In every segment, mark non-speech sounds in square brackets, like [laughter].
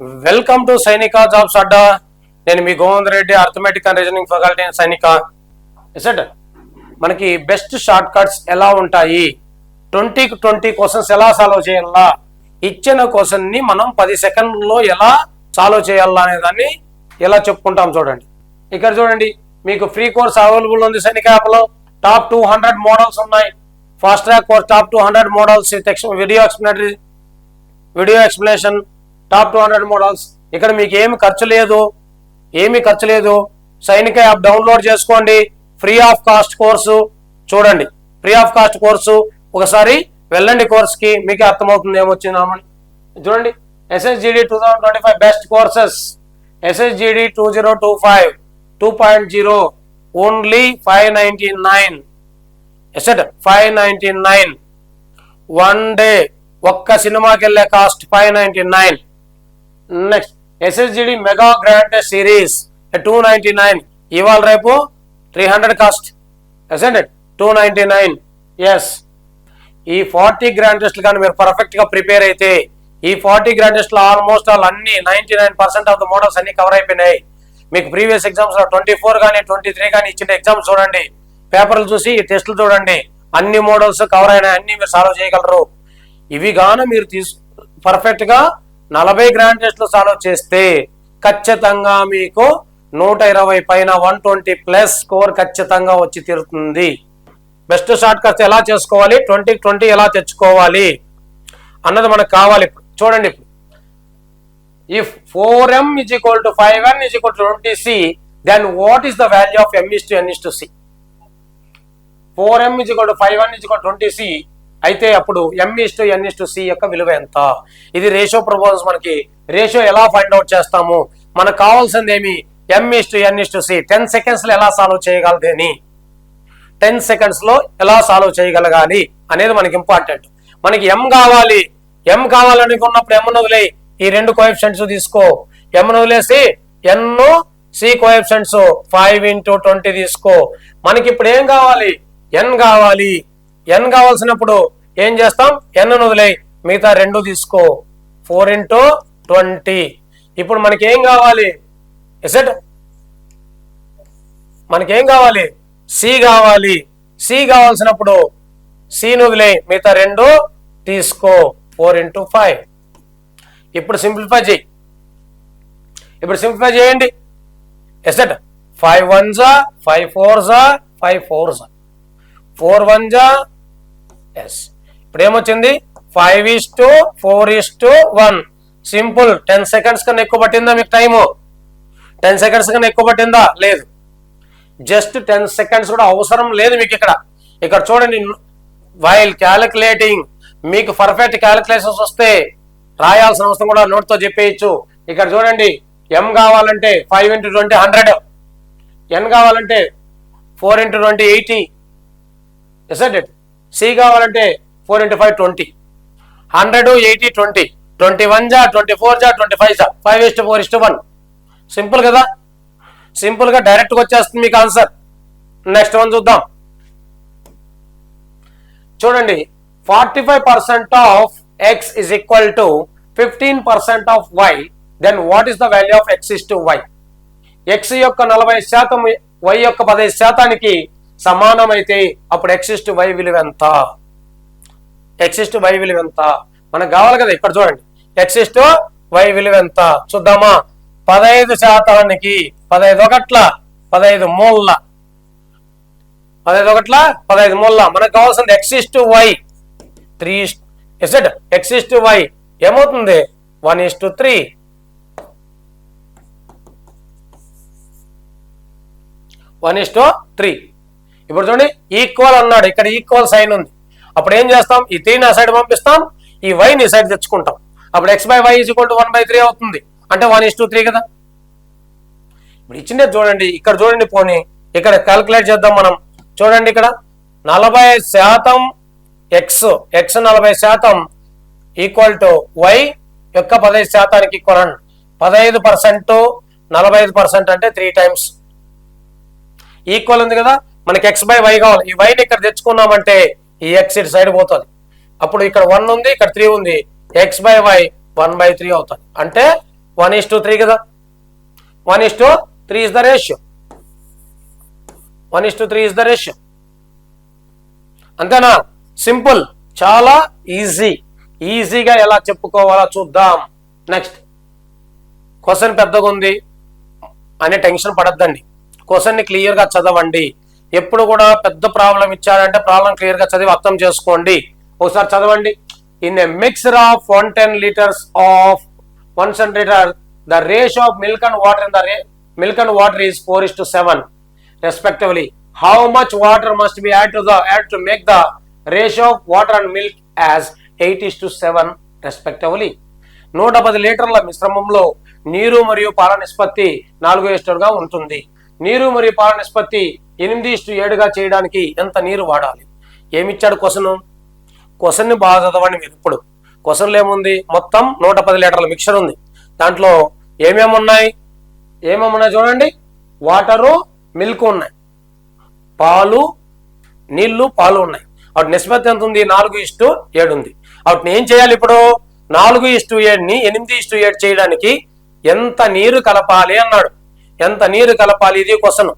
Welcome to Sainika jobs అడ్డా. నేను మీ Govind Reddy arithmetic and reasoning faculty Sainika. Asset మనకి best short cuts ఎలా ఉంటాయి? ట్వంటీకి ట్వంటీ క్వశ్చన్స్ ఎలా సాల్వ్ చేయాలా? ఇచ్చిన క్వశ్చన్ని మనం పది సెకండ్లో ఎలా సాల్వ్ చేయాలా అనే దాన్ని ఎలా చెప్పుకుంటాం చూడండి. ఇక్కడ చూడండి మీకు ఫ్రీ కోర్స్ అవైలబుల్ ఉంది సైనిక యాప్లో టాప్ టూ హండ్రెడ్ మోడల్స్ ఉన్నాయి. Fast track course top two hundred models video explanatory video explanation top two hundred models ఇక్కడ మీకు ఏమి ఖర్చు లేదు. ఏమి ఖర్చు లేదు. సైనిక యాప్ డౌన్లోడ్ చేసుకోండి. ఫ్రీ ఆఫ్ కాస్ట్ కోర్సు చూడండి. ఫ్రీ ఆఫ్ కాస్ట్ కోర్సు ఒకసారి వెళ్ళండి కోర్స్కి మీకే అర్థమవుతుంది ఏమొచ్చిందామని చూడండి. SSGD two thousand twenty five best courses SSGD two zero two five two point zero only five ninety nine asset five ninety nine one day ఒక్క సినిమాకి వెళ్ళే cost five ninety nine next SSGD mega grand series two ninety nine ఇవాళ రేపు three hundred cost ఎసెంట్ two ninety nine yes ఈ forty grand టెస్ట్లు కానీ మీరు పర్ఫెక్ట్గా ప్రిపేర్ అయితే ఈ ఫార్టీ గ్రాండ్ టెస్ట్లో ఆల్మోస్ట్ ఆల్ అన్ని ninety nine percent of the models అన్ని కవర్ అయిపోయినాయి. మీకు ప్రీవియస్ ఎగ్జామ్స్లో ట్వంటీ ఫోర్ కానీ ట్వంటీ త్రీ కానీ ఇచ్చిన ఎగ్జామ్స్ చూడండి. పేపర్లు చూసి ఈ టెస్టులు చూడండి. అన్ని మోడల్స్ కవర్ అయినాయి అన్ని మీరు సాల్వ్ చేయగలరు. ఇవి గాను మీరు తీసు పర్ఫెక్ట్గా నలభై గ్రాండ్ టెస్ట్లు సాల్వ్ చేస్తే ఖచ్చితంగా మీకు నూట ఇరవై పైన వన్ ట్వంటీ ప్లస్ స్కోర్ ఖచ్చితంగా వచ్చి తీరుతుంది. బెస్ట్ షార్ట్ కట్స్ ఎలా చేసుకోవాలి? ట్వంటీ ట్వంటీ ఎలా తెచ్చుకోవాలి? అన్నది మనకు కావాలి ఇప్పుడు. చూడండి ఇప్పుడు. If four M is equal to five N is equal to twenty C then what is the value of M is to N is to C four M is equal to five N is equal twenty C అయితే అప్పుడు M is to N is to C యొక్క విలువ ఎంత? ఇది ratio proposals మనకి ratio ఎలా find out చేస్తాము? మనకు కావాల్సింది ఏమి? M is to N is to C ten సెకండ్స్లో ఎలా సాల్వ్ చేయగలదు అని. టెన్ సెకండ్స్లో ఎలా సాల్వ్ చేయగలగాలి అనేది మనకి ఇంపార్టెంట్ మనకి ఎం కావాలి. ఎం కావాలనుకున్నప్పుడు ఎం వదిలేయి. ఈ రెండు కోఎఫిషియన్స్ తీసుకో. ఎం వదిలేసి N C coefficients five into twenty తీసుకో. మనకి ఇప్పుడు ఏం కావాలి? ఎన్ కావాలి. ఎన్ కావాల్సినప్పుడు ఏం చేస్తాం? ఎన్ వదిలే మిగతా రెండు తీసుకో. ఫోర్ ఇంటూ ట్వంటీ ఇప్పుడు మనకేం కావాలి? ఎసెట్ మనకేం కావాలి? సి కావాలి. సి కావాల్సినప్పుడు సి వదిలే మిగతా రెండు తీసుకో. ఫోర్ ఇంటూ ఫైవ్ ఇప్పుడు సింప్లిఫై చేయి. ఇప్పుడు సింప్లిఫై చేయండి. ఎసెట్ ఫైవ్ వన్ జా ఫైవ్ ఫోర్ జా ఫైవ్ ఫోర్ జా ఫోర్ వన్ జా ఎస్. ఇప్పుడు ఏమొచ్చింది five is to four is to one simple ten seconds కన్నా ఎక్కువ పట్టిందా మీకు టైము? టెన్ సెకండ్స్ కన్నా ఎక్కువ పట్టిందా? లేదు. జస్ట్ టెన్ సెకండ్స్ కూడా అవసరం లేదు మీకు ఇక్కడ. ఇక్కడ చూడండి వైల్ క్యాలిక్యులేటింగ్ మీకు పర్ఫెక్ట్ క్యాలిక్యులేషన్స్ వస్తే రాయాల్సిన అవసరం కూడా నోట్తో చెప్పేయచ్చు. ఇక్కడ చూడండి ఎం కావాలంటే five into twenty hundred N కావాలంటే four into twenty eighty it C కావాలంటే four into five twenty hundred eighty twenty twenty one జా ట్వంటీ ఫోర్ జా ట్వంటీ ఫైవ్ జా five is to four is to one simple కదా సింపుల్గా డైరెక్ట్గా వచ్చేస్తుంది మీకు ఆన్సర్ నెక్స్ట్ వన్ చూద్దాం. చూడండి forty five percent of X is equal to fifteen percent of Y then what is the value of X is to Y X యొక్క నలభై శాతం వై యొక్క పదహైదు శాతానికి సమానమైతే అప్పుడు ఎక్సిస్ట్ వై విలువ ఎంత? ఎక్సిస్ట్ వై విలువ ఎంత? మనకు కావాలి కదా ఇక్కడ చూడండి. ఎక్సిస్ట్ వై విలువ ఎంత? చూద్దామా? పదహైదు శాతానికి పదహైదు ఒకట్ల పదహైదు మూల పదహైదు ఒకట్ల పదహైదు మూల మనకు కావాల్సింది X is to Y three asset X is to Y ఏమవుతుంది? One is to three one is to three ఇప్పుడు చూడండి ఈక్వల్ అన్నాడు. ఇక్కడ ఈక్వల్ సైన్ ఉంది. అప్పుడు ఏం చేస్తాం? ఈ త్రీ నా సైడ్ పంపిస్తాం ఈ వై ఈ సైడ్ తెచ్చుకుంటాం. అప్పుడు X by Y is equal to one by three అవుతుంది. అంటే వన్ ఇస్ టూ త్రీ కదా? ఇప్పుడు ఇచ్చిందే చూడండి. ఇక్కడ చూడండి పోనీ. ఇక్కడ క్యాల్కులేట్ చేద్దాం మనం. చూడండి ఇక్కడ. నలభై శాతం ఎక్స్ ఎక్స్ నలభై శాతం ఈక్వల్ టు వై యొక్క పదహైదు శాతానికి ఈక్వల్ పదహైదు పర్సెంట్ నలభై ఐదు పర్సెంట్ అంటే త్రీ టైమ్స్ ఈక్వల్ ఉంది కదా? మనకి ఎక్స్ బై వై కావాలి. ఈ వైని ఇక్కడ తెచ్చుకున్నామంటే ఈ ఎక్స్ ఇటు సైడ్ పోతుంది. అప్పుడు ఇక్కడ వన్ ఉంది ఇక్కడ త్రీ ఉంది. X by Y one by three అవుతుంది. అంటే వన్ ఇస్ టు త్రీ కదా? One is to three is the ratio one is to three is the ratio అంతేనా? సింపుల్ చాలా ఈజీ ఈజీగా ఎలా చెప్పుకోవాలో చూద్దాం. నెక్స్ట్ క్వశ్చన్ పెద్దగా ఉంది అనే టెన్షన్ పడద్దండి. క్వశ్చన్ని క్లియర్గా చదవండి. ఎప్పుడు కూడా పెద్ద ప్రాబ్లం ఇచ్చారంటే ప్రాబ్లం క్లియర్గా చదివి అర్థం చేసుకోండి ఒకసారి చదవండి in a mixture of one ten liters of one liter the ratio of milk and water in the milk and water is four is to seven respectively. How much water must be added to the add to make the ratio of water and milk as 8 is to 7 respectively. నూట పది లీటర్ల మిశ్రమంలో నీరు మరియు పాల నిష్పత్తి నాలుగు ఇష్టలుగా ఉంటుంది నీరు మరియు పాల నిష్పత్తి ఎనిమిది ఇష్టు ఏడుగా చేయడానికి ఎంత నీరు వాడాలి? ఏమిచ్చాడు క్వశ్చన్ క్వశ్చన్ని బాగా చదవండి మీరు ఇప్పుడు. క్వశ్చన్లో ఏముంది? మొత్తం నూట పది లీటర్ల మిక్చర్ ఉంది. దాంట్లో ఏమేమి ఉన్నాయి ఏమేమి ఉన్నాయి చూడండి. వాటరు మిల్క్ ఉన్నాయి. పాలు నీళ్ళు పాలు ఉన్నాయి. వాటి నిష్పత్తి ఎంత ఉంది? నాలుగు ఇష్టు ఏడు ఉంది. వాటిని ఏం చేయాలి ఇప్పుడు? నాలుగు ఇష్టు ఏడుని ఎనిమిది ఇష్టు ఏడు చేయడానికి ఎంత నీరు కలపాలి అన్నాడు. ఎంత నీరు కలపాలి? ఇది క్వశ్చన్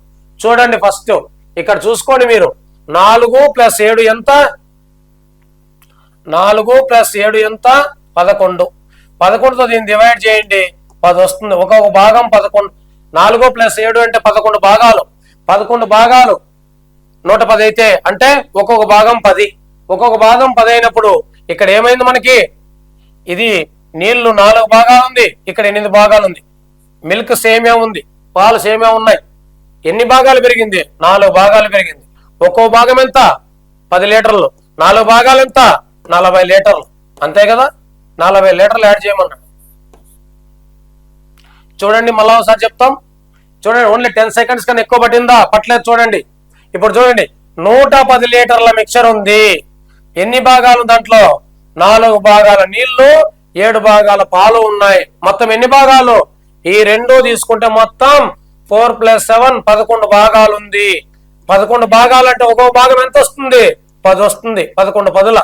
చూడండి ఫస్ట్ ఇక్కడ చూసుకోండి మీరు. నాలుగు ప్లస్ ఏడు ఎంత? నాలుగు ప్లస్ ఏడు ఎంత? పదకొండు. పదకొండుతో దీన్ని డివైడ్ చేయండి. పది వస్తుంది. ఒక్కొక్క భాగం పదకొండు. నాలుగు ప్లస్ ఏడు అంటే పదకొండు భాగాలు. పదకొండు భాగాలు. నూట పది అయితే అంటే ఒక్కొక్క భాగం పది. ఒక్కొక్క భాగం పది అయినప్పుడు ఇక్కడ ఏమైంది మనకి? ఇది నీళ్ళు నాలుగు భాగాలు ఉంది. ఇక్కడ ఎనిమిది భాగాలు ఉంది. మిల్క్ సేమే ఉంది. పాలు సేమే ఉన్నాయి. ఎన్ని భాగాలు పెరిగింది? నాలుగు భాగాలు పెరిగింది. ఒక్కో భాగం ఎంత? పది లీటర్లు. నాలుగు భాగాలు ఎంత? నలభై లీటర్లు. అంతే కదా? నలభై లీటర్లు యాడ్ చేయమన్నాడు. చూడండి మళ్ళా ఒకసారి చెప్తాం. చూడండి ఓన్లీ టెన్ సెకండ్స్ కన్నా ఎక్కువ పట్టిందా? పట్టలేదు చూడండి. ఇప్పుడు చూడండి నూట పది లీటర్ల మిక్చర్ ఉంది. ఎన్ని భాగాలు దాంట్లో? నాలుగు భాగాల నీళ్ళు ఏడు భాగాల పాలు ఉన్నాయి. మొత్తం ఎన్ని భాగాలు? ఈ రెండు తీసుకుంటే మొత్తం ఫోర్ ప్లస్ సెవెన్ పదకొండు భాగాలు ఉంది పదకొండు భాగాలు అంటే ఒక్కొక్క భాగం ఎంత వస్తుంది పది వస్తుంది. పదకొండు పదుల.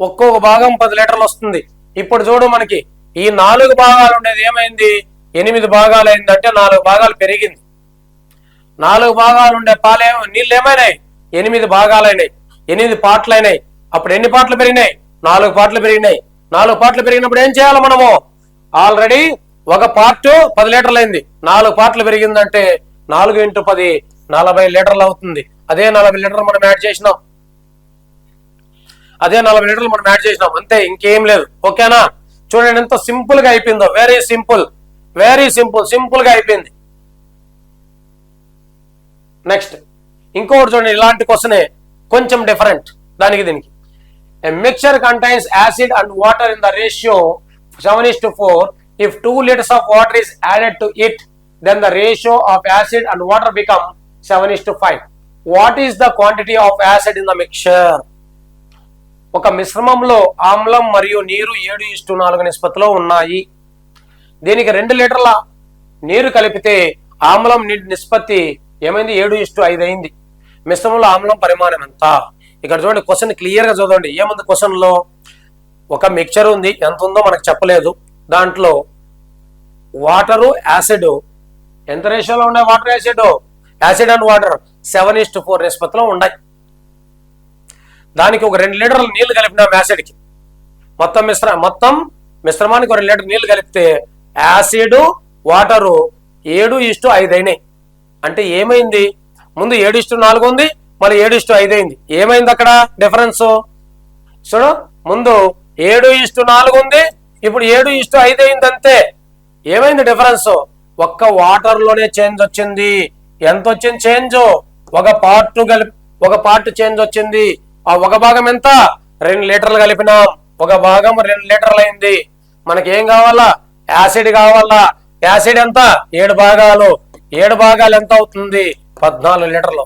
ఒక్కొక్క భాగం పది లీటర్లు వస్తుంది. ఇప్పుడు చూడు మనకి ఈ నాలుగు భాగాలు ఉండేది ఏమైంది? ఎనిమిది భాగాలు అయింది అంటే నాలుగు భాగాలు పెరిగింది. నాలుగు భాగాలు ఉండే పాలే నీళ్ళు ఏమైనాయి? ఎనిమిది భాగాలైనాయి. ఎనిమిది పాటలు అయినాయి అప్పుడు ఎన్ని పాటలు పెరిగినాయి? నాలుగు పాటలు పెరిగినాయి. నాలుగు పాటలు పెరిగినప్పుడు ఏం చేయాలి మనము? ఆల్రెడీ ఒక పార్ట్ పది లీటర్లు అయింది నాలుగు పార్ట్లు పెరిగిందంటే నాలుగు ఇంటూ పది నలభై లీటర్లు అవుతుంది. అదే నలభై లీటర్లు మనం యాడ్ చేసినాం. అదే నలభై లీటర్లు మనం యాడ్ చేసినాం. అంతే ఇంకేం లేదు. ఓకేనా? చూడండి ఎంత సింపుల్గా అయిపోయిందో. వెరీ సింపుల్ వెరీ సింపుల్ సింపుల్గా అయిపోయింది. నెక్స్ట్ ఇంకొకటి చూడండి ఇలాంటి క్వశ్చనే కొంచెం డిఫరెంట్ దానికి దీనికి. Mixture contains acid and water in the ratio seven is to four if two liters of water is added to it then the ratio of acid and water become seven is to five what is the quantity of acid in the mixture ఒక మిశ్రమంలో ఆమ్లం మరియు నీరు ఏడు ఇష్టు నాలుగు నిష్పత్తిలో ఉన్నాయి. దీనికి రెండు లీటర్ల నీరు కలిపితే ఆమ్లం నీటి నిష్పత్తి ఏమైంది? ఏడు ఇష్టు ఐదు అయింది. మిశ్రమంలో ఆమ్లం పరిమాణం ఎంత? ఇక్కడ చూడండి క్వశ్చన్ క్లియర్గా చూడండి ఏముంది క్వశ్చన్లో ఒక మిక్చర్ ఉంది. ఎంత ఉందో మనకు చెప్పలేదు. దాంట్లో వాటరు యాసిడ్. ఎంత రేషియోలో ఉన్నాయి water acid? Acid and water seven is to four నిష్పత్తిలో ఉన్నాయి. దానికి ఒక రెండు లీటర్ల నీళ్ళు కలిపినాం యాసిడ్కి. మొత్తం మిశ్ర మొత్తం మిశ్రమానికి ఒక రెండు లీటర్ నీళ్ళు కలిపితే యాసిడ్ వాటరు ఏడు ఇష్టు ఐదు అయినాయి. అంటే ఏమైంది? ముందు ఏడు ఇష్టు నాలుగు ఉంది మళ్ళీ ఏడు ఇష్టు ఐదు అయింది. ఏమైంది అక్కడ డిఫరెన్స్? చూడు ముందు ఏడు ఇష్టు నాలుగు ఉంది ఇప్పుడు ఏడు ఇష్టు ఐదు అయిందంతే. ఏమైంది డిఫరెన్స్ ఒక్క వాటర్లోనే చేంజ్ వచ్చింది. ఎంత వచ్చింది చేంజ్ ఒక పార్ట్ కలిపి ఒక పార్ట్ చేంజ్ వచ్చింది. ఆ ఒక భాగం ఎంత? రెండు లీటర్లు కలిపినాం. ఒక భాగం రెండు లీటర్లు అయింది. మనకి ఏం కావాలా? యాసిడ్ కావాలా? యాసిడ్ ఎంత? ఏడు భాగాలు. ఏడు భాగాలు ఎంత అవుతుంది? పద్నాలుగు లీటర్లు.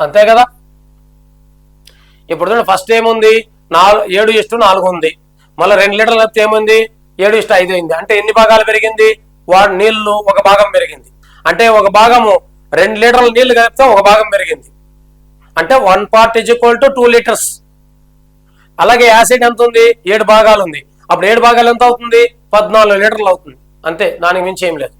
అంతే కదా? ఇప్పుడు ఫస్ట్ ఏముంది? నాలుగు ఏడు ఇష్టు నాలుగు ఉంది. మళ్ళీ రెండు లీటర్లు కలిపితే ఏముంది? ఏడు ఇష్ట ఐదు అయింది. అంటే ఎన్ని భాగాలు పెరిగింది? వాడు నీళ్ళు ఒక భాగం పెరిగింది. అంటే ఒక భాగము రెండు లీటర్ల నీళ్ళు కలిపితే ఒక భాగం పెరిగింది. అంటే one part is equal to two liters అలాగే యాసిడ్ ఎంత ఉంది? ఏడు భాగాలు ఉంది. అప్పుడు ఏడు భాగాలు ఎంత అవుతుంది? పద్నాలుగు లీటర్లు అవుతుంది. అంతే దానికి మించి ఏం లేదు.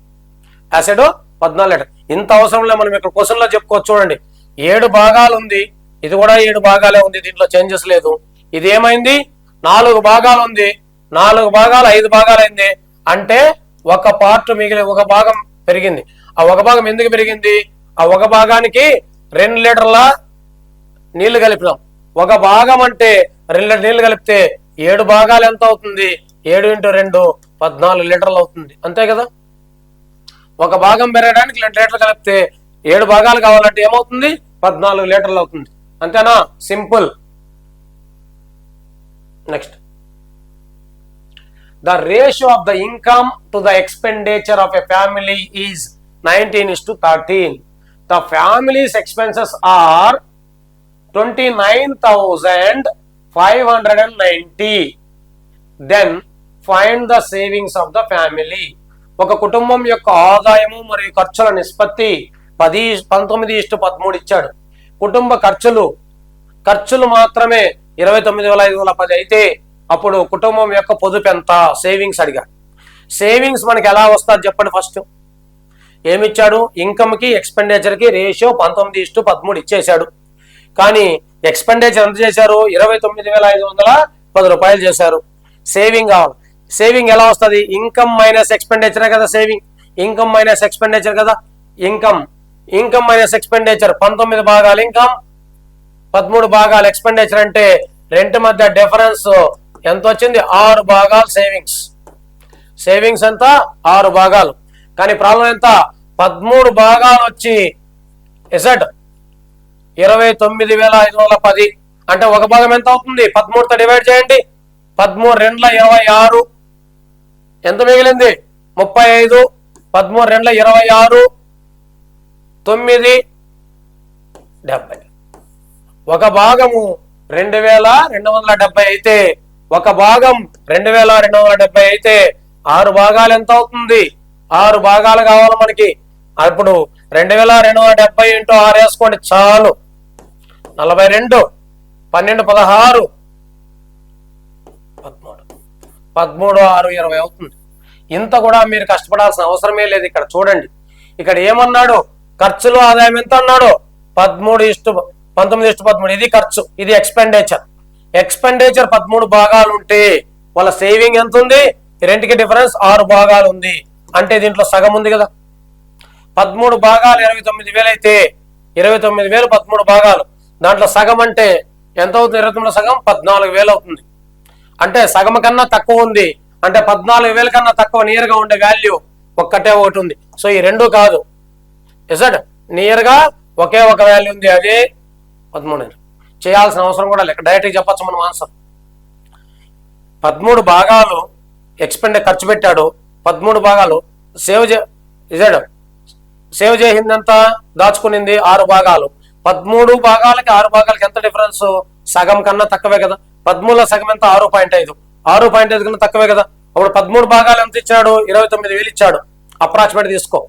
యాసిడ్ పద్నాలుగు లీటర్. ఇంత అవసరం లేదు మనం ఇక్కడ క్వశ్చన్లో చెప్పుకోవచ్చు. చూడండి. ఏడు భాగాలు ఉంది. ఇది కూడా ఏడు భాగాలే ఉంది. దీంట్లో చేంజెస్ లేదు. ఇది ఏమైంది? నాలుగు భాగాలు ఉంది. నాలుగు భాగాలు ఐదు భాగాలు అయింది అంటే ఒక పార్ట్ మిగిలి ఒక భాగం పెరిగింది. ఆ ఒక భాగం ఎందుకు పెరిగింది? ఆ ఒక భాగానికి రెండు లీటర్ల నీళ్ళు కలిపినాం. ఒక భాగం అంటే రెండు లీటర్ నీళ్ళు కలిపితే ఏడు భాగాలు ఎంత అవుతుంది? ఏడు ఇంటూ రెండు పద్నాలుగు లీటర్లు అవుతుంది. అంతే కదా? ఒక భాగం పెరగడానికి రెండు లీటర్లు కలిపితే ఏడు భాగాలు కావాలంటే ఏమవుతుంది? పద్నాలుగు లీటర్లు అవుతుంది. అంతేనా? Simple. Next the ratio of the income to the expenditure of a family is nineteen is to thirteen the family's expenses are twenty nine thousand five hundred and ninety then find the savings of the family ఒక కుటుంబం యొక్క ఆదాయము మరియు ఖర్చుల నిష్పత్తి పది పంతొమ్మిది ఇష్టు పదమూడు ఇచ్చాడు. కుటుంబ ఖర్చులు ఖర్చులు మాత్రమే ఇరవై తొమ్మిది వేల ఐదు వందల పది అయితే అప్పుడు కుటుంబం యొక్క పొదుపు ఎంత? సేవింగ్స్ అడిగాడు. సేవింగ్స్ మనకి ఎలా వస్తుంది చెప్పండి ఫస్ట్. ఏమిచ్చాడు? ఇన్కమ్కి ఎక్స్పెండిచర్కి రేషియో పంతొమ్మిది ఇష్టు పదమూడు ఇచ్చేశాడు. కానీ ఎక్స్పెండిచర్ ఎంత చేశారు? ఇరవై తొమ్మిది వేల ఐదు వందల పది రూపాయలు చేశారు. సేవింగ్ కావాలి సేవింగ్ ఎలా వస్తుంది? ఇన్కమ్ మైనస్ ఎక్స్పెండిచరే కదా సేవింగ్ ఇన్కమ్ మైనస్ ఎక్స్పెండిచర్ కదా. ఇన్కమ్ ఇన్కమ్ మైనస్ ఎక్స్పెండిచర్ పంతొమ్మిది భాగాలు ఇన్కమ్ పదమూడు భాగాలు ఎక్స్పెండిచర్ అంటే రెంట్ మధ్య డిఫరెన్స్ ఎంత వచ్చింది ఆరు భాగాలు సేవింగ్స్. సేవింగ్స్ ఎంత? ఆరు భాగాలు. కానీ ప్రాబ్లం ఎంత? పదమూడు భాగాలు వచ్చి ఎసెట్ ఇరవై తొమ్మిది వేల ఐదు వందల పది. అంటే ఒక భాగం ఎంత అవుతుంది? పదమూడుతో డివైడ్ చేయండి. పదమూడు రెండుల ఇరవై ఆరు. ఎంత మిగిలింది? ముప్పై ఐదు. పదమూడు రెండుల ఇరవై ఆరు. తొమ్మిది. డెబ్బై. ఒక భాగము రెండు వేల రెండు వందల డెబ్బై అయితే ఒక భాగం రెండు వేల రెండు వందల డెబ్బై అయితే ఆరు భాగాలు ఎంత అవుతుంది? ఆరు భాగాలు కావాలి మనకి. అప్పుడు రెండు వేల రెండు వందల డెబ్బై ఇంటూ ఆరు వేసుకోండి చాలు. నలభై రెండు పన్నెండు పదహారు. పదమూడు. పదమూడు ఆరు ఇరవై అవుతుంది. ఇంత కూడా మీరు కష్టపడాల్సిన అవసరమే లేదు ఇక్కడ చూడండి. ఇక్కడ ఏమన్నాడు? ఖర్చులు ఆదాయం ఎంత అన్నాడు? పదమూడు ఇష్టు పంతొమ్మిది ఇష్ట పదమూడు. ఇది ఖర్చు ఇది ఎక్స్పెండిచర్ ఎక్స్పెండిచర్ పదమూడు భాగాలు ఉంటే వాళ్ళ సేవింగ్ ఎంత ఉంది రెంట్కి రెంటికి డిఫరెన్స్ ఆరు భాగాలు ఉంది అంటే దీంట్లో సగం ఉంది కదా. పదమూడు భాగాలు ఇరవై తొమ్మిది వేలు అయితే ఇరవై తొమ్మిది వేలు పదమూడు భాగాలు. దాంట్లో సగం అంటే ఎంత అవుతుంది? ఇరవై తొమ్మిది సగం పద్నాలుగు వేలు అవుతుంది. అంటే సగం కన్నా తక్కువ ఉంది. అంటే పద్నాలుగు వేల కన్నా తక్కువ నియర్గా ఉండే వాల్యూ ఒక్కటే ఒకటి ఉంది. సో ఈ రెండు కాదు. ఇసడ్ నియర్గా ఒకే ఒక వాల్యూ ఉంది. అదే పదమూడు చేయాల్సిన అవసరం కూడా లేక డైరెక్ట్గా చెప్పచ్చు మనం ఆన్సర్ పదమూడు భాగాలు ఎక్స్పెండ్ ఖర్చు పెట్టాడు. పదమూడు భాగాలు సేవ్ చే ఇసాడు సేవ్ చేసిందంతా దాచుకునింది ఆరు భాగాలు. పదమూడు భాగాలకి ఆరు భాగాలకి ఎంత డిఫరెన్స్ సగం కన్నా తక్కువే కదా. పదమూడులో సగం ఎంత? ఆరు పాయింట్ ఐదు. ఆరు పాయింట్ ఐదు కన్నా తక్కువే కదా. అప్పుడు పదమూడు భాగాలు ఎంత ఇచ్చాడు? ఇరవై తొమ్మిది వేలు ఇచ్చాడు. అప్రాక్సిమేట్ తీసుకో.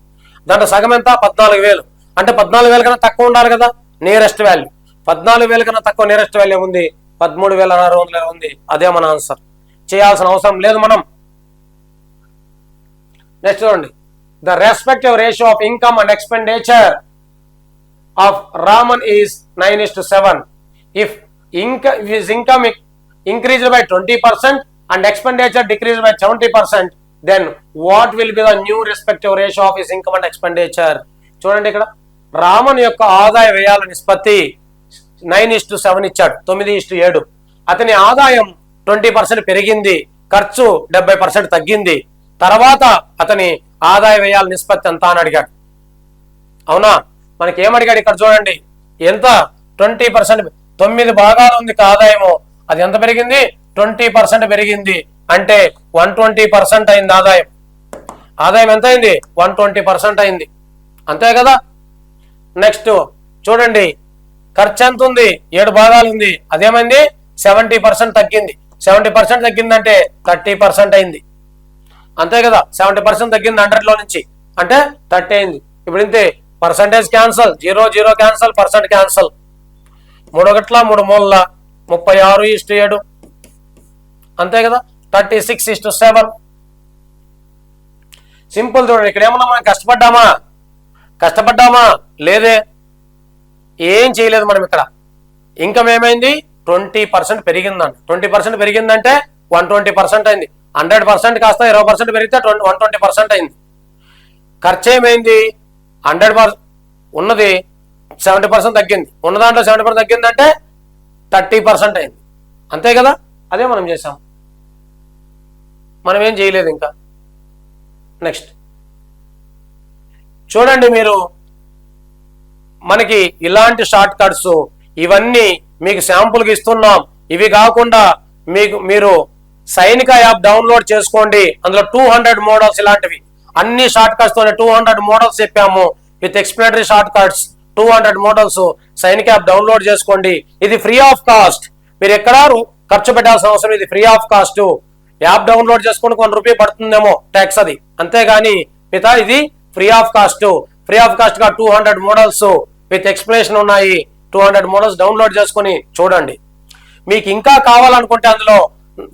దాంట్లో సగం ఎంత? పద్నాలుగు వేలు. అంటే పద్నాలుగు వేల కన్నా తక్కువ ఉండాలి కదా. నియరెస్ట్ వాల్యూ పద్నాలుగు వేల కన్నా తక్కువ నియరెస్ట్ వాల్యూ ఉంది. పదమూడు వేల ఆరు వందల ఉంది. అదే మన ఆన్సర్ చేయాల్సిన అవసరం లేదు మనం. నెక్స్ట్ చూడండి. The respective ratio of income and expenditure of Raman is nine is if income income increase by twenty percent and expenditure decrease by seventy percent then what will be the new respective ratio of is income and expenditure చూడండి ఇక్కడ. రామన్ యొక్క ఆదాయ వ్యయాల నిష్పత్తి nine is to seven ఇచ్చాడు తొమ్మిది is to ఏడు. అతని ఆదాయం ట్వంటీ పర్సెంట్ పెరిగింది ఖర్చు డెబ్బై పర్సెంట్ తగ్గింది. తర్వాత అతని ఆదాయ వ్యయాల నిష్పత్తి ఎంత అని అడిగాడు. అవునా? మనకి ఏమడిగాడు ఇక్కడ చూడండి. ఎంత? ట్వంటీ పర్సెంట్ తొమ్మిది భాగాలు ఉంది ఆదాయము. అది ఎంత పెరిగింది? ట్వంటీ పర్సెంట్ పెరిగింది. అంటే వన్ ట్వంటీ పర్సెంట్ అయింది ఆదాయం. ఆదాయం ఎంత అయింది? వన్ ట్వంటీ పర్సెంట్ అయింది. అంతే కదా? నెక్స్ట్ చూడండి. ఖర్చు ఎంత ఉంది ఏడు భాగాలు ఉంది అదేమైంది? సెవెంటీ పర్సెంట్ తగ్గింది. సెవెంటీ పర్సెంట్ తగ్గిందంటే థర్టీ పర్సెంట్ అయింది. అంతే కదా? సెవెంటీ పర్సెంట్ తగ్గింది హండ్రెడ్లో నుంచి. అంటే థర్టీ అయింది. ఇప్పుడు ఇంతే. Percentage cancel. Zero zero cancel percent cancel. మూడు ఒకట్ల మూడు మూల ముప్పై ఆరు ఇస్టు ఏడు. అంతే కదా? Thirty six is to seven. Simple చూడండి. ఇక్కడ ఏమన్నా మనం కష్టపడ్డామా? కష్టపడ్డామా? లేదే. ఏం చేయలేదు మనం ఇక్కడ. ఇన్కమ్ ఏమైంది? ట్వంటీ పర్సెంట్ పెరిగిందండి ట్వంటీ పర్సెంట్ పెరిగిందంటే వన్ ట్వంటీ పర్సెంట్ అయింది. హండ్రెడ్ పర్సెంట్ కాస్త ఇరవై పర్సెంట్ పెరిగితే వన్ ట్వంటీ పర్సెంట్ అయింది. ఖర్చు ఏమైంది? హండ్రెడ్ పర్సెంట్ ఉన్నది సెవెంటీ పర్సెంట్ తగ్గింది. ఉన్న దాంట్లో సెవెంటీ పర్సెంట్ తగ్గిందంటే థర్టీ పర్సెంట్ అయింది. అంతే కదా? అదే మనం చేసాం మనం ఏం చేయలేదు ఇంకా. నెక్స్ట్. చూడండి మీరు మనకి ఇలాంటి షార్ట్ కట్స్ ఇవన్నీ మీకు శాంపుల్కి ఇస్తున్నాం. ఇవి కాకుండా మీకు మీరు సైనిక యాప్ డౌన్లోడ్ చేసుకోండి. అందులో టూ హండ్రెడ్ మోడల్స్ ఇలాంటివి. అన్ని షార్ట్ కట్స్ తోనే టూ హండ్రెడ్ మోడల్స్ చెప్పాము. With explanatory short cuts two hundred models Sainika app download చేసుకోండి. ఇది ఫ్రీ ఆఫ్ కాస్ట్. మీరు ఎక్కడారు ఖర్చు పెట్టాల్సిన అవసరం ఇది free of cost. App download చేసుకుని కొన్ని రూపాయి పడుతుందేమో ట్యాక్స్ అది. అంతేగాని మిగతా ఇది free of cost. Free of కాస్ట్గా two hundred models with explanation ఉన్నాయి. టూ హండ్రెడ్ మోడల్స్ డౌన్లోడ్ చేసుకొని చూడండి. మీకు ఇంకా కావాలనుకుంటే అందులో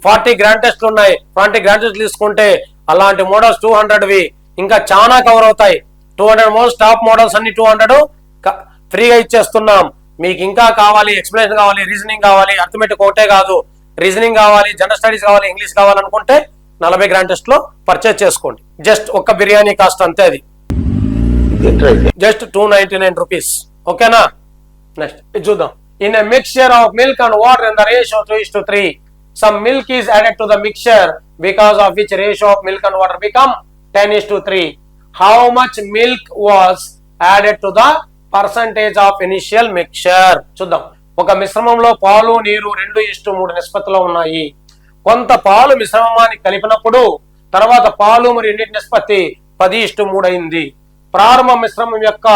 ఫార్టీ గ్రాండ్ టెస్ట్లు ఉన్నాయి. ఫార్టీ గ్రాండ్ టెస్ట్ తీసుకుంటే అలాంటి మోడల్స్ టూ హండ్రెడ్వి ఇంకా చాలా కవర్ అవుతాయి. Two hundred models top models అన్ని టూ హండ్రెడ్ ఫ్రీగా ఇచ్చేస్తున్నాం. మీకు ఇంకా కావాలి ఎక్స్ప్లెనేషన్ కావాలి రీజనింగ్ కావాలి అర్థమెటిక్ ఒకటే కాదు. రీజనింగ్ కావాలి జనరల్ స్టడీస్ కావాలి ఇంగ్లీష్ కావాలనుకుంటే నలభై గ్రాండ్ టెస్ట్లో పర్చేజ్ చేసుకోండి. జస్ట్ ఒక్క బిర్యానీ కాస్ట్ అంతే అది. Just two ninety nine rupees. ఓకేనా? నెక్స్ట్ చూద్దాం. In a mixture of milk and water in the ratio two is to three some milk is added to the mixture because of which ratio of milk and water become ten is to three how much milk was added to the percentage of initial mixture చూద్దాం. ఒక మిశ్రమంలో పాలు నీరు రెండు ఇష్టు మూడు నిష్పత్తిలో ఉన్నాయి. కొంత పాలు మిశ్రమానికి కలిపినప్పుడు తర్వాత పాలు మరియు నీటి నిష్పత్తి పది ఇష్టు మూడు అయింది. ప్రారంభ మిశ్రమం యొక్క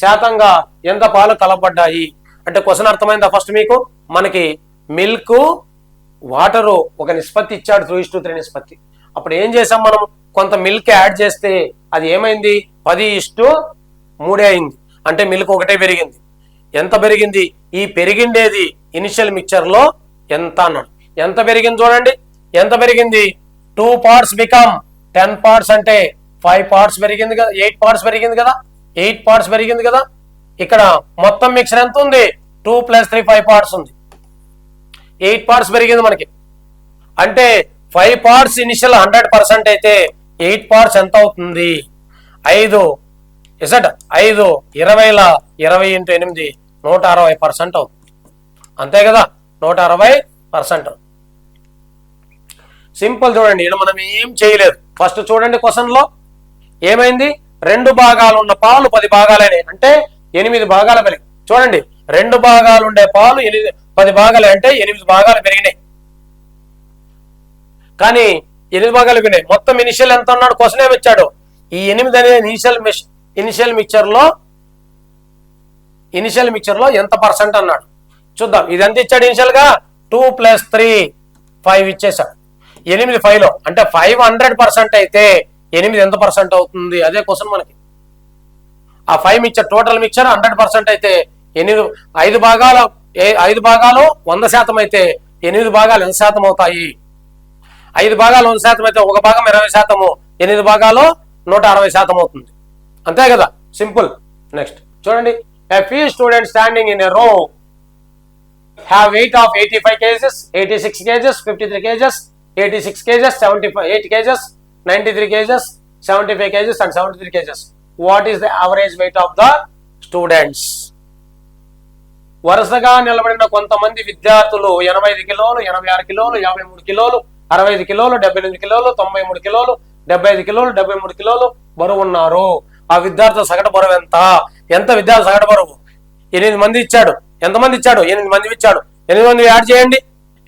శాతంగా ఎంత పాలు కలపడ్డాయి అంటే క్వశ్చన్ అర్థమైందా ఫస్ట్ మీకు? మనకి మిల్క్ వాటరు ఒక నిష్పత్తి ఇచ్చాడు త్రీ ఇష్టు త్రీ నిష్పత్తి అప్పుడు ఏం చేసాం మనం? కొంత మిల్క్ యాడ్ చేస్తే అది ఏమైంది? పది ఇష్టు మూడే అయింది. అంటే మిల్క్ ఒకటే పెరిగింది. ఎంత పెరిగింది? ఈ పెరిగిండేది ఇనిషియల్ మిక్చర్లో ఎంత అన్నాడు. ఎంత పెరిగింది చూడండి. ఎంత పెరిగింది? Two parts become. Ten parts అంటే ఫైవ్ పార్ట్స్ పెరిగింది కదా ఎయిట్ పార్ట్స్ పెరిగింది కదా ఎయిట్ పార్ట్స్ పెరిగింది కదా. ఇక్కడ మొత్తం మిక్చర్ ఎంత ఉంది? Two plus three five parts ఉంది. ఎయిట్ పార్ట్స్ పెరిగింది మనకి. అంటే five parts initial hundred percent అయితే ఎయిట్ పార్ట్స్ ఎంత అవుతుంది? ఐదు ఇసట్ ఐదు ఇరవైల ఇరవై ఇంటూ ఎనిమిది నూట అరవై పర్సెంట్ అవుతుంది. అంతే కదా? నూట అరవై పర్సెంట్ సింపుల్ చూడండి ఇక్కడ మనం ఏం చేయలేదు. ఫస్ట్ చూడండి క్వశ్చన్లో. ఏమైంది? రెండు భాగాలు ఉన్న పాలు పది భాగాలైనాయి. అంటే ఎనిమిది భాగాలు పెరిగి చూడండి రెండు భాగాలు ఉండే పాలు ఎనిమిది పది భాగాలు అంటే ఎనిమిది భాగాలు పెరిగినాయి. కానీ ఎనిమిది భాగాలు పెరిగినాయి. మొత్తం ఇనిషియల్ ఎంత ఉన్నాడు? క్వశ్చన్ ఇచ్చాడు ఈ ఎనిమిది అనేది ఇనిషియల్ ఇనిషియల్ మిక్చర్లో ఇనిషియల్ మిక్చర్లో ఎంత పర్సెంట్ అన్నాడు? చూద్దాం. ఇది ఎంత ఇచ్చాడు ఇనిషియల్గా? టూ ప్లస్ త్రీ ఫైవ్ ఇచ్చేసాడు ఎనిమిది ఫైవ్లో. అంటే ఫైవ్ హండ్రెడ్ పర్సెంట్ అయితే ఎనిమిది ఎంత పర్సెంట్ అవుతుంది? అదే క్వశ్చన్ మనకి. ఆ five mixture total mixture hundred percent అయితే ఎనిమిది ఐదు భాగాలు ఏ- ఐదు భాగాలు వంద శాతం అయితే ఎనిమిది భాగాలు ఎంత శాతం అవుతాయి? ఐదు భాగాలు వంద శాతం అయితే ఒక భాగం ఇరవై శాతము ఎనిమిది భాగాలు నూట అరవై శాతం అవుతుంది. అంతే కదా? సింపుల్ నెక్స్ట్ చూడండి. A few student standing in a row have weight of eighty five kgs eighty six kgs fifty three kgs eighty six kgs seventy five eight kgs ninety three kgs seventy five kgs and seventy three kgs what is the average weight of the students వరుసగా నిలబడిన కొంతమంది విద్యార్థులు ఎనభై ఐదు కిలోలు ఎనభై ఆరు కిలోలు యాభై మూడు కిలోలు అరవై ఐదు కిలోలు డెబ్బై ఎనిమిది కిలోలు తొంభై మూడు కిలోలు డెబ్బై ఐదు కిలోలు డెబ్బై మూడు కిలోలు బరువు ఉన్నారు. ఆ విద్యార్థుల సగటు బరువు ఎంత? ఎంత విద్యార్థి సగటు బరువు? ఎనిమిది మంది ఇచ్చాడు. ఎంతమంది ఇచ్చాడు? ఎనిమిది మంది ఇచ్చాడు. ఎనిమిది మంది యాడ్ చేయండి.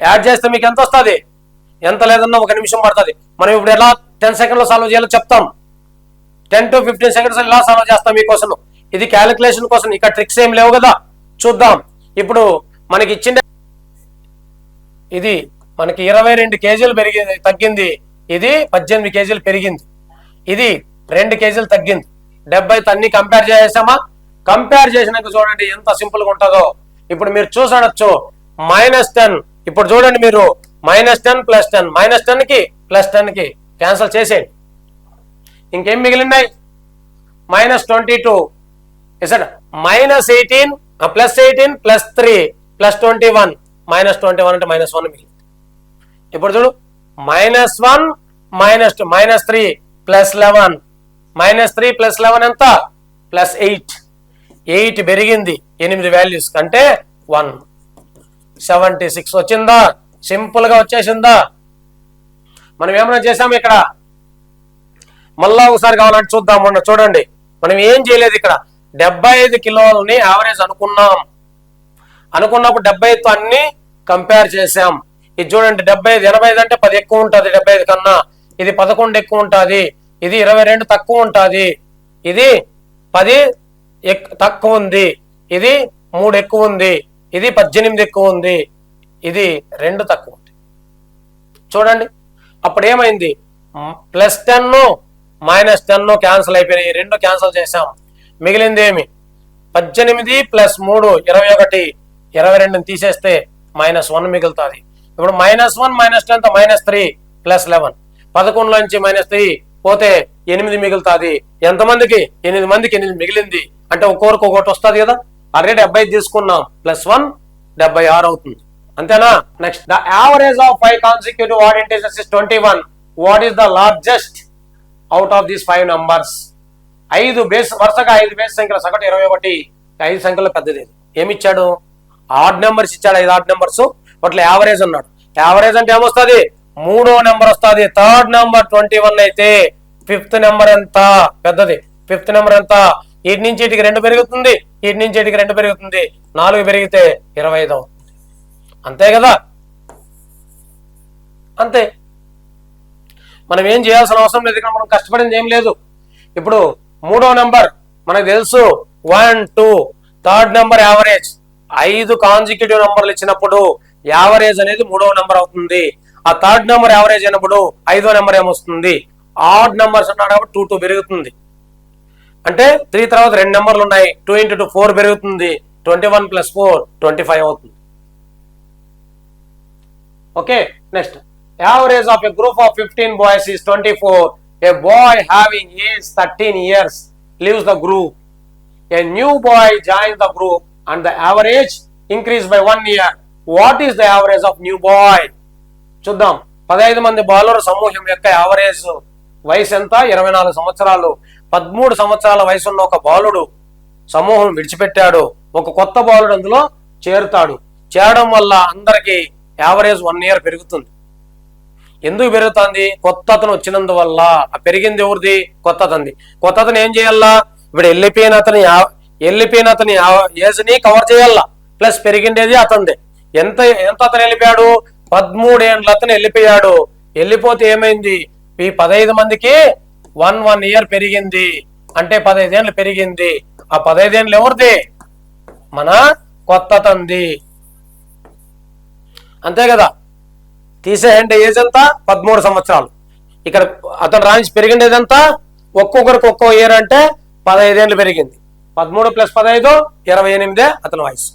యాడ్ చేస్తే మీకు ఎంత వస్తుంది? ఎంత లేదన్నా ఒక నిమిషం పడుతుంది. మనం ఇప్పుడు ఎలా టెన్ సెకండ్లో సాల్వ్ చేయాలో చెప్తాం. టెన్ టు ఫిఫ్టీన్ సెకండ్స్ ఇలా సాల్వ్ చేస్తాం మీకోసం ఇది క్యాలిక్యులేషన్ కోసం ఇక్కడ ట్రిక్స్ ఏం లేవు కదా? చూద్దాం. ఇప్పుడు మనకి ఇచ్చిన ఇది మనకి ఇరవై రెండు కేజీలు పెరిగింది తగ్గింది. ఇది పద్దెనిమిది కేజీలు పెరిగింది. ఇది రెండు కేజీలు తగ్గింది. డెబ్బై అన్ని కంపేర్ చేసామా కంపేర్ చేసినాక చూడండి ఎంత సింపుల్గా ఉంటుందో. ఇప్పుడు మీరు చూసడచ్చు మైనస్ టెన్. ఇప్పుడు చూడండి మీరు minus ten plus ten. Minus టెన్కి ప్లస్ టెన్కి క్యాన్సిల్ చేసేయండి. ఇంకేం మిగిలినాయి minus twenty two Z minus eighteen plus eighteen plus three plus twenty one minus twenty one అంటే మైనస్ వన్ మిగిలింది. ఇప్పుడు చూడు minus one minus two minus three plus eleven minus three plus eleven ఎంత? Plus eight eight పెరిగింది. ఎనిమిది values కంటే one seventy six వచ్చిందా సింపుల్గా వచ్చేసిందా? మనం ఏమైనా చేసాము ఇక్కడ? మళ్ళా ఒకసారి కావాలంటే చూద్దాం మొన్న చూడండి. మనం ఏం చేయలేదు ఇక్కడ. డెబ్బై ఐదు కిలోలని యావరేజ్ అనుకున్నాం. అనుకున్నప్పుడు డెబ్బై ఐదుతో అన్ని కంపేర్ చేసాం ఇది చూడండి డెబ్బై ఐదు ఎనభై ఐదు అంటే పది ఎక్కువ ఉంటుంది డెబ్బై ఐదు కన్నా. ఇది పదకొండు ఎక్కువ ఉంటుంది ఇది ఇరవై రెండు తక్కువ ఉంటుంది ఇది పది తక్కువ ఉంది ఇది మూడు ఎక్కువ ఉంది ఇది పద్దెనిమిది ఎక్కువ ఉంది ఇది రెండు తక్కువ ఉంది. చూడండి. అప్పుడు ఏమైంది plus ten minus ten cancel అయిపోయినాయి. రెండు క్యాన్సిల్ చేసాం మిగిలింది ఏమి? పద్దెనిమిది ప్లస్ మూడు ఇరవై ఒకటి. ఇరవై రెండుని తీసేస్తే మైనస్ వన్ మిగులుతుంది. ఇప్పుడు minus one minus ten minus three plus eleven. పదకొండులో నుంచి మైనస్ త్రీ పోతే ఎనిమిది మిగులుతుంది. ఎంతమందికి? ఎనిమిది మందికి ఎనిమిది మిగిలింది. అంటే ఒక్కొక్కరికి ఒకటి వస్తుంది కదా. ఆల్రెడీ డెబ్బై తీసుకున్నాం. ప్లస్ వన్ డెబ్బై ఆరు అవుతుంది. అంతేనా? Next the average of five consecutive what is twenty one what is the largest out of these five numbers ఐదు బేస్ వరుసగా ఐదు బేస్ సంఖ్యల సగటు ఇరవై ఒకటి. ఐదు సంఖ్యలో పెద్దది. ఏమి ఇచ్చాడు ఆడ్ నెంబర్స్ ఇచ్చాడు ఐదు ఆడ్ నెంబర్స్ వాటిలో యావరేజ్ అన్నాడు యావరేజ్ అంటే ఏమొస్తుంది? మూడో నెంబర్ వస్తుంది. థర్డ్ నెంబర్ ట్వంటీ వన్ అయితే ఫిఫ్త్ నెంబర్ ఎంత? పెద్దది. ఫిఫ్త్ నెంబర్ ఎంత? ఇటు నుంచి ఇటుకి రెండు పెరుగుతుంది. ఇటు నుంచి ఇటుకి రెండు పెరుగుతుంది. నాలుగు పెరిగితే ఇరవై ఐదు అవుతుంది. అంతే కదా? అంతే. మనం ఏం చేయాల్సిన అవసరం లేదు ఇక్కడ మనం కష్టపడింది ఏం లేదు. ఇప్పుడు మూడో నెంబర్ మనకు తెలుసు one two third number average ఐదు కాన్సిక్యూటివ్ నెంబర్లు ఇచ్చినప్పుడు యావరేజ్ అనేది మూడో నెంబర్ అవుతుంది. ఆ థర్డ్ నెంబర్ యావరేజ్ అయినప్పుడు ఐదో నెంబర్ ఏమొస్తుంది? ఆడ్ నెంబర్స్ అన్నాడు కాబట్టి టూ టూ పెరుగుతుంది. అంటే త్రీ తర్వాత రెండు నెంబర్లు ఉన్నాయి. టూ ఇంటూ టూ ఫోర్ పెరుగుతుంది. Twenty one plus four twenty five అవుతుంది. Okay next average of a group of fifteen boys is twenty four a boy having age thirteen years leaves the group a new boy join the group and the average increase by one year what is the average of new boy చూద్దాం. పదహైదు మంది bowler సమూహం యొక్క average వయసు ఎంత? ఇరవై నాలుగు సంవత్సరాలు. పదమూడు సంవత్సరాల వయసున్న ఒక బాలుడు సమూహం విడిచిపెట్టాడు. ఒక కొత్త బాలుడు అందులో చేరుతాడు. చేరడం వల్ల అందరికీ యావరేజ్ వన్ ఇయర్ పెరుగుతుంది. ఎందుకు పెరుగుతుంది? కొత్త అతను వచ్చినందువల్ల. ఆ పెరిగింది ఎవరిది? కొత్త అతనిది. కొత్త అతను ఏం చేయాలా? ఇప్పుడు వెళ్ళిపోయిన అతని వెళ్ళిపోయిన అతని ఏజ్ని కవర్ చేయాలా? ప్లస్ పెరిగిండేది అతనిదే. ఎంత ఎంత అతను వెళ్ళిపోయాడు? పదమూడేండ్ల అతను వెళ్ళిపోయాడు. వెళ్ళిపోతే ఏమైంది? ఈ పదహైదు మందికి వన్ వన్ ఇయర్ పెరిగింది. అంటే పదహైదేండ్లు పెరిగింది. ఆ పదహైదేండ్లు ఎవరిది? మన కొత్త తంది అంతే కదా? తీసేయండి ఏజ్ ఎంత? పదమూడు సంవత్సరాలు. ఇక్కడ అతను రాయించి పెరిగింది ఏదంతా ఒక్కొక్కరికి ఒక్కో ఇయర్ అంటే పదహైదేళ్ళు పెరిగింది. పదమూడు ప్లస్ పదహైదు ఇరవై ఎనిమిదే అతని వయసు.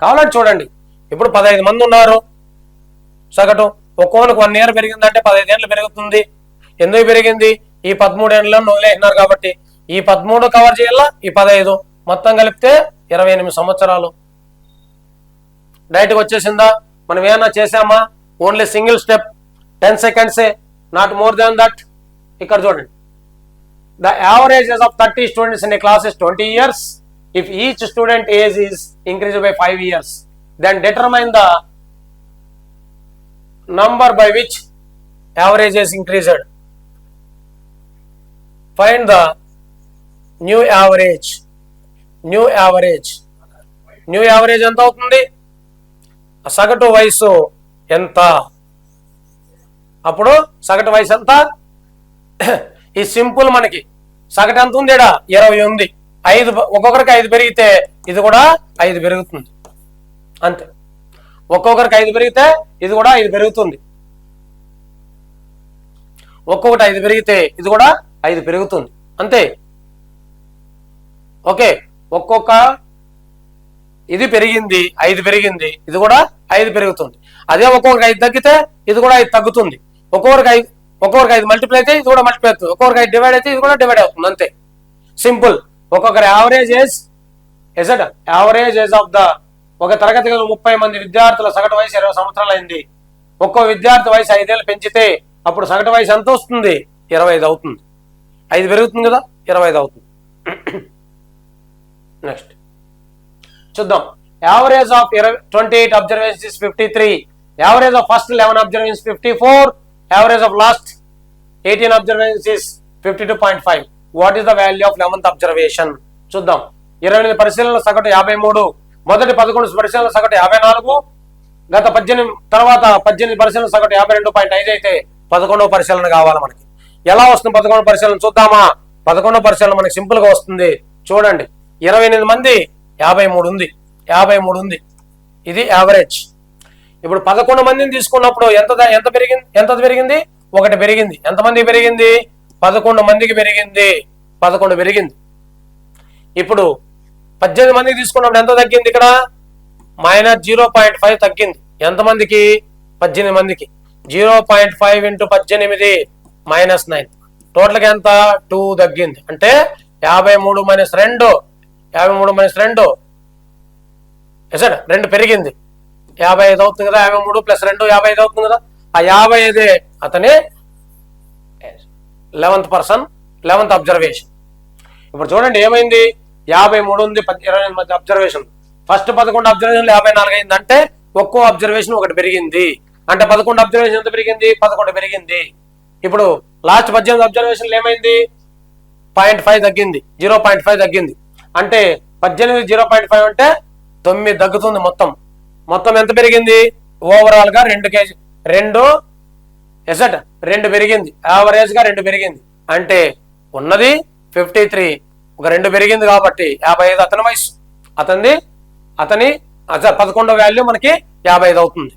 కావాలంటే చూడండి ఇప్పుడు పదహైదు మంది ఉన్నారు. సగటు ఒక్కొక్కరికి వన్ ఇయర్ పెరిగిందంటే పదహైదేళ్ళు పెరుగుతుంది. ఎందుకు పెరిగింది? ఈ పదమూడు ఏళ్ళలో వదిలేసినారు కాబట్టి. ఈ పదమూడు కవర్ చేయాలా? ఈ పదహైదు. మొత్తం కలిపితే ఇరవై ఎనిమిది సంవత్సరాలు. డైరెక్ట్గా వచ్చేసిందా? మనం ఏమైనా చేసామా ఓన్లీ సింగిల్ స్టెప్ టెన్ సెకండ్సే నాట్ మోర్ దాన్ దట్ ఇక్కడ చూడండి. The averages of thirty students in a class is twenty years if each student age is increase by five years then determine the number by which average is increased. Find the new average new average new average ఎంత అవుతుంది? సగటు వయసు ఎంత? అప్పుడు సగటు వయసు ఎంత? ఈ సింపుల్ మనకి. సగటు ఎంత ఉంది ఈడ ఇరవై ఉంది. ఐదు ఒక్కొక్కరికి ఐదు పెరిగితే ఇది కూడా ఐదు పెరుగుతుంది. అంతే. ఒక్కొక్కరికి ఐదు పెరిగితే ఇది కూడా ఐదు పెరుగుతుంది. ఒక్కొక్కటి ఐదు పెరిగితే ఇది కూడా ఐదు పెరుగుతుంది. అంతే. ఓకే. ఒక్కొక్క ఇది పెరిగింది ఐదు పెరిగింది ఇది కూడా ఐదు పెరుగుతుంది. అదే ఒక్కొక్కరికి ఐదు తగ్గితే ఇది కూడా ఐదు తగ్గుతుంది. ఒక్కొక్కరికి ఐదు ఒక్కొక్కరికి ఐదు మల్టిప్లై అయితే ఇది కూడా మల్టిప్లై అవుతుంది. ఒక్కొక్కరికి ఐదు డివైడ్ అయితే ఇది కూడా డివైడ్ అవుతుంది అంతే. సింపుల్ ఒక్కొక్కరి average age asset average age of the ఒక తరగతి గల ముప్పై మంది విద్యార్థుల సగటు వయసు ఇరవై సంవత్సరాలు అయింది ఒక్కో విద్యార్థి వయసు ఐదేళ్ళు పెంచితే అప్పుడు సగటు వయసు ఎంత వస్తుంది? ఇరవై ఐదు అవుతుంది. ఐదు పెరుగుతుంది కదా ఇరవై ఐదు అవుతుంది. [clears throat] నెక్స్ట్ చూద్దాం. యావరేజ్ ఆఫ్ ఇరవై twenty eight observations fifty three average of first eleven observations fifty four average of last eighteen observations fifty two point five what is the value of eleventh observation చూద్దాం. ఇరవై ఎనిమిది పరిశీలనల సగటు యాభై మూడు. మొదటి పదకొండు పరిశీలనల సగటు యాభై నాలుగు. గత పద్దెనిమిది తర్వాత పద్దెనిమిది పరిశీలన సగటు యాభై రెండు పాయింట్ ఐదు అయితే పదకొండవ పరిశీలన కావాలి మనకి. ఎలా వస్తుంది పదకొండవ పరిశీలన? చూద్దామా? పదకొండవ పరిశీలన మనకి సింపుల్గా వస్తుంది. చూడండి. ఇరవై ఎనిమిది మంది యాభై మూడు ఉంది. యాభై మూడు ఉంది. ఇది యావరేజ్ ఇప్పుడు పదకొండు మందిని తీసుకున్నప్పుడు ఎంత ఎంత పెరిగింది ఎంత పెరిగింది? ఒకటి పెరిగింది. ఎంతమందికి పెరిగింది? పదకొండు మందికి పెరిగింది. పదకొండు పెరిగింది. ఇప్పుడు పద్దెనిమిది మందికి తీసుకున్నప్పుడు ఎంత తగ్గింది ఇక్కడ? మైనస్ జీరో పాయింట్ ఫైవ్ తగ్గింది. ఎంతమందికి పద్దెనిమిది మందికి. జీరో పాయింట్ ఫైవ్ ఇంటూ పద్దెనిమిది మైనస్ నైన్. టోటల్గా ఎంత? టూ తగ్గింది. అంటే యాభై మూడు మైనస్ రెండు యాభై మూడు మైనస్ రెండు. సార్ రెండు పెరిగింది. యాభై ఐదు అవుతుంది కదా యాభై మూడు ప్లస్ రెండు యాభై ఐదు అవుతుంది కదా. ఆ యాభై ఐదే అతని లెవెంత్ పర్సన్ లెవెంత్ అబ్జర్వేషన్ ఇప్పుడు చూడండి ఏమైంది? యాభై మూడు ఉంది ఇరవై ఎనిమిది మధ్య అబ్జర్వేషన్ ఫస్ట్ పదకొండు అబ్జర్వేషన్ యాభై నాలుగు అయింది అంటే ఒక్కో అబ్జర్వేషన్ ఒకటి పెరిగింది. అంటే పదకొండు అబ్జర్వేషన్ ఎంత పెరిగింది? పదకొండు పెరిగింది. ఇప్పుడు లాస్ట్ పద్దెనిమిది అబ్జర్వేషన్ ఏమైంది? పాయింట్ ఫైవ్ తగ్గింది. జీరో పాయింట్ ఫైవ్ తగ్గింది. అంటే పద్దెనిమిది జీరో పాయింట్ ఫైవ్ అంటే తొమ్మిది తగ్గుతుంది మొత్తం. మొత్తం ఎంత పెరిగింది? ఓవరాల్గా రెండు కేజీ రెండు ఎసట్ రెండు పెరిగింది. యావరేజ్గా రెండు పెరిగింది. అంటే ఉన్నది ఫిఫ్టీ త్రీ ఒక రెండు పెరిగింది కాబట్టి యాభై ఐదు అతని వయసు అతనిది అతని పదకొండో వాల్యూ మనకి యాభై ఐదు అవుతుంది.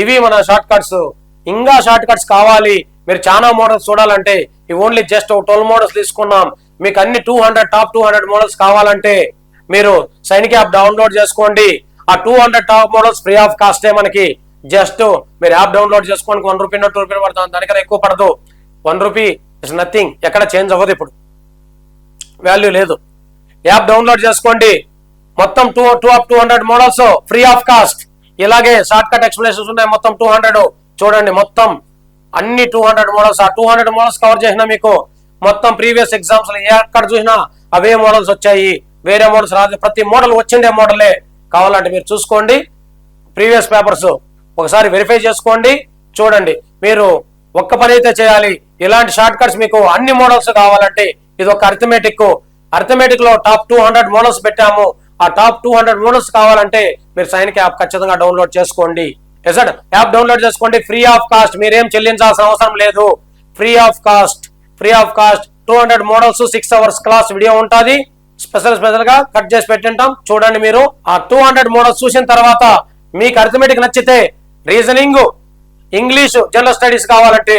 ఇవి మన షార్ట్ కట్స్ ఇంకా షార్ట్ కట్స్ కావాలి. మీరు చాలా మోడల్స్ చూడాలంటే ఇవి ఓన్లీ జస్ట్ ఒక ట్వెల్వ్ మోడల్స్ తీసుకున్నాం. మీకు అన్ని two hundred top two hundred models కావాలంటే మీరు సైనిక్ యాప్ డౌన్లోడ్ చేసుకోండి. ఆ two hundred top models free of కాస్టే మనకి జస్ట్ మీరు యాప్ డౌన్లోడ్ చేసుకోండి వన్ రూపీ టూ రూపీ పడుతుంది దానికన్నా ఎక్కువ పడదు. వన్ రూపీ ఇస్ నథింగ్ ఎక్కడ చేంజ్ అవ్వదు ఇప్పుడు. వాల్యూ లేదు. యాప్ డౌన్లోడ్ చేసుకోండి. మొత్తం two two of two hundred models free of cost. ఇలాగే షార్ట్ కట్ ఎక్స్ప్లెనేషన్స్ ఉన్నాయి. మొత్తం టూ హండ్రెడ్ చూడండి మొత్తం. అన్ని టూ హండ్రెడ్ మోడల్స్ ఆ టూ హండ్రెడ్ మోడల్స్ కవర్ చేసిన మీకు మొత్తం ప్రీవియస్ ఎగ్జామ్స్లో ఎక్కడ చూసినా అవే మోడల్స్ వచ్చాయి. వేరే మోడల్స్ రాదు. ప్రతి మోడల్ వచ్చిండే మోడలే కావాలంటే మీరు చూసుకోండి. ప్రీవియస్ పేపర్స్ ఒకసారి వెరిఫై చేసుకోండి. చూడండి. మీరు ఒక్క పని అయితే చేయాలి. ఇలాంటి షార్ట్ కట్స్ మీకు అన్ని మోడల్స్ కావాలంటే ఇది ఒక అర్థమెటిక్ అర్థమెటిక్లో టాప్ టూ హండ్రెడ్ మోడల్స్ పెట్టాము. ఆ టాప్ టూ హండ్రెడ్ మోడల్స్ కావాలంటే మీరు సైనిక్ యాప్ ఖచ్చితంగా డౌన్లోడ్ చేసుకోండి. ఎసడ్ యాప్ డౌన్లోడ్ చేసుకోండి. Free of cost. మీరేం చెల్లించాల్సిన అవసరం లేదు. Free of cost. Free of cost two hundred models six hours class video ఉంటుంది. స్పెషల్ స్పెషల్గా కట్ చేసి పెట్టింటాం. చూడండి మీరు. ఆ టూ హండ్రెడ్ మోడల్స్ చూసిన తర్వాత మీకు అర్థమెటిక్ నచ్చితే రీజనింగ్ ఇంగ్లీష్ జనరల్ స్టడీస్ కావాలంటే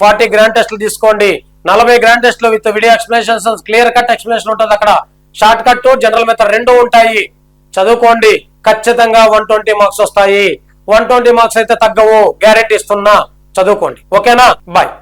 ఫార్టీ గ్రాండ్ టెస్ట్లు తీసుకోండి. నలభై గ్రాండ్ టెస్ట్లు with video explanation clear cut explanation ఉంటుంది అక్కడ. షార్ట్ కట్ జనరల్ మెథడ్ రెండు ఉంటాయి. చదువుకోండి. ఖచ్చితంగా వన్ ట్వంటీ మార్క్స్ వస్తాయి. వన్ ట్వంటీ మార్క్స్ అయితే తగ్గవు. గ్యారెంటీ ఇస్తున్నా. చదువుకోండి. ఓకేనా? బాయ్.